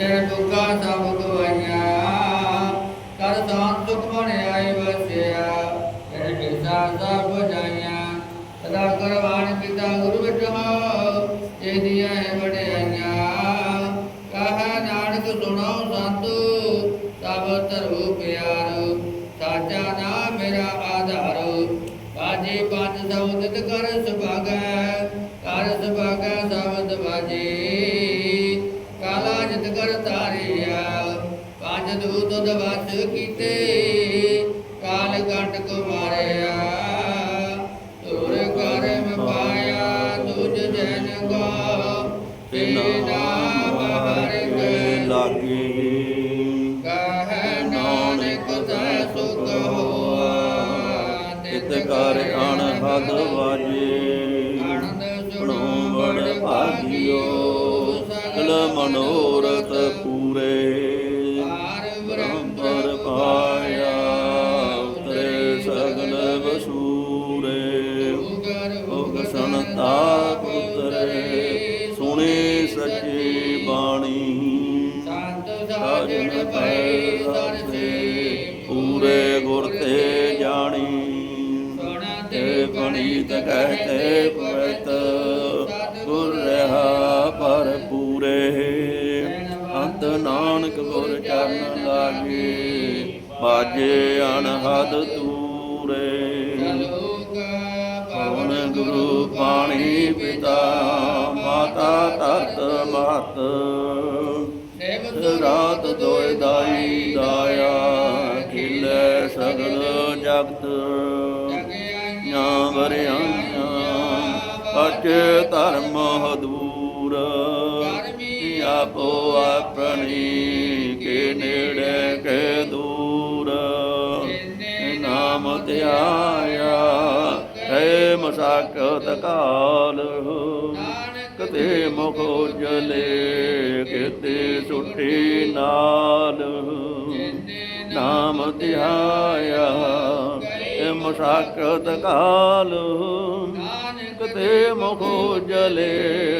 ਤੇਰੇ ਦੁੱਖਾਂ ਸਭ ਗਵਾਈਆਂ ਕਰ ਸਾਨ ਸੁਖ ਮਨ ਆਏ ਵਸਿਆ। ਤੇਰੇ ਕਿਰਸਾ ਸਭ ਬੁਝਾਈਆਂ ਸਦਾ ਕਰਵਾਣ ਪਿਤਾ ਗੁਰੂ ਵਿਟਹੁ ਇਹ ਦੀਆਂ ਹੈ ਵਡਿਆਈਆਂ। ਕਹ ਨਾਨਕ ਸੁਣੋ ਸੰਤੂ ਤਬ ਧਰੋ ਪਿਆਰ। ਸਾਚਾ ਨਾਮ ਮੇਰਾ ਆਧਾਰ। ਬਾਜੀ ਪੰਜ ਸਬਦ ਕਰ ਸੁਭਾਗੈ ਕਰ ਸੁਭਾਗੈ ਸਬਦ ਬਾਜੀ ਪੰਜ ਦੂਤ ਦਵਸ ਕੀਤੇ ਕਾਲ ਕੰਟ ਕੋ ਮਾਰਿਆ ਤੁਰ ਕਰਮ ਪਾਇਆ ਤੁਝ ਜਨ ਕੋ ਤੇਨਾ ਬਹਰ ਗਏ। ਲਾਗੇ ਕਹ ਨਾਨਕ ਤੈ ਸੁਖ ਹੋਆ ਤਿਤ ਕਰ ਅਣਹਦ ਵਾਜੇ। ਆਨੰਦ ਸੁਣੋ ਸੁਣੋ ਬੜ ਭਾਗਿਓ ਸਗਲ ਮਨੋਰਥ ਪੂਰੇ। ਬ੍ਰਹਮਪਰ ਪਾਇਆ ਉਤਰੇ ਸਗਲ ਬਸੂਰੇ ਭੋਗ ਸੰਤਾ ਪੁੱਤਰੇ, ਸੁਣੇ ਸੱਚੀ ਬਾਣੀ। ਸੰਤ ਪੈ ਸਰਸੇ ਪੂਰੇ ਗੁਰ ਤੇ ਜਾਣੀ। ਤੇ ਪਣੀਤ ਕਹਤੇ ਪਵਿੱਤ, ਗੁਰ ਰਹਾ ਪਰ ਨਾਨਕ ਗੁਰ ਚਰਨ ਲਾਗੇ ਬਾਜੇ ਅਨਹਦ ਤੂਰੇ ਹੁਣ ਗੁਰੂ ਪਾਣੀ ਪਿਤਾ ਮਾਤਾ ਤਤ ਮਤ ਰਾਤ ਦੋਇ ਦਾਈ ਦਾਇਆ ਖਿਲੇ ਸਗਲ ਜਗਤ। ਜਾਂ ਵਰਿਆਈਆਂ ਪਚ ਧਰਮ ਹਦੂਰ। ਆਪੋ ਆਪਣੀ ਕੇ ਨੇੜੇ ਕੇ ਦੂਰ। ਨਾਮ ਧਿਆਇਆ ਹੈ ਮਸਾਕਤ ਕਾਲ। ਕਤੇ ਮੁਖ ਜਲੇ ਕਿਤੇ ਸੁੱਟੀ ਨਾਲ। ਨਾਮ ਧਿਆਇਆ ਹੈ ਮਸਾਕਤ ਕਾਲ। ਕਦੇ ਮੁਖ ਜਲੇ